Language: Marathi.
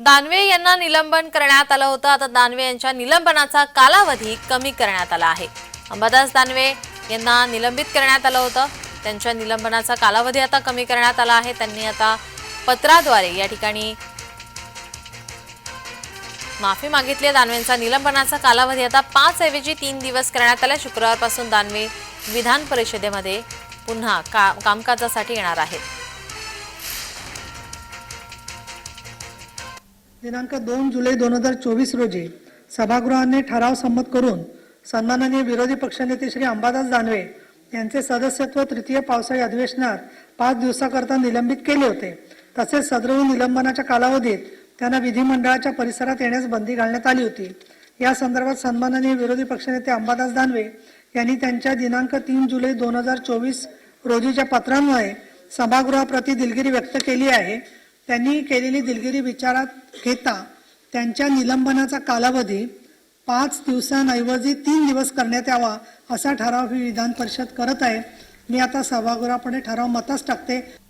दानवे यांना निलंबन करण्यात आलं होतं. आता दानवे यांच्या निलंबनाचा कालावधी कमी करण्यात आला आहे. अंबादास दानवे यांना निलंबित करण्यात आलं होतं. त्यांच्या निलंबनाचा कालावधी आता कमी करण्यात आला आहे. त्यांनी आता पत्राद्वारे या ठिकाणी माफी मागितली आहे. दानवेंचा निलंबनाचा कालावधी आता पाच ऐवजी तीन दिवस करण्यात आला शुक्रवारपासून दानवे विधान परिषदेमध्ये पुन्हा का कामकाजासाठी येणार आहेत. दिनांक दोन जुलै दोन हजार चोवीस रोजी सभागृहाने ठराव संमत करून सन्माननीय विरोधी पक्षनेते श्री अंबादास दानवे यांचे सदस्यत्व तृतीय पावसाळी अधिवेशनात पाच दिवसाकरता निलंबित केले होते. तसेच सदर निलंबनाच्या कालावधीत त्यांना विधिमंडळाच्या परिसरात येण्यास बंदी घालण्यात आली होती. या संदर्भात सन्माननीय विरोधी पक्षनेते अंबादास दानवे यांनी त्यांच्या दिनांक तीन जुलै दोन हजार चोवीस रोजीच्या पत्रांमुळे सभागृहाप्रती दिलगिरी व्यक्त केली आहे. त्यांनी केलेली दिलगिरी विचारात घेता त्यांच्या निलंबनाचा कालावधी पाच दिवसांऐवजी तीन दिवस करण्यात यावा असा ठराव ही विधान परिषद करत आहे. मी आता सभागृहापुढे ठराव मतास टाकते.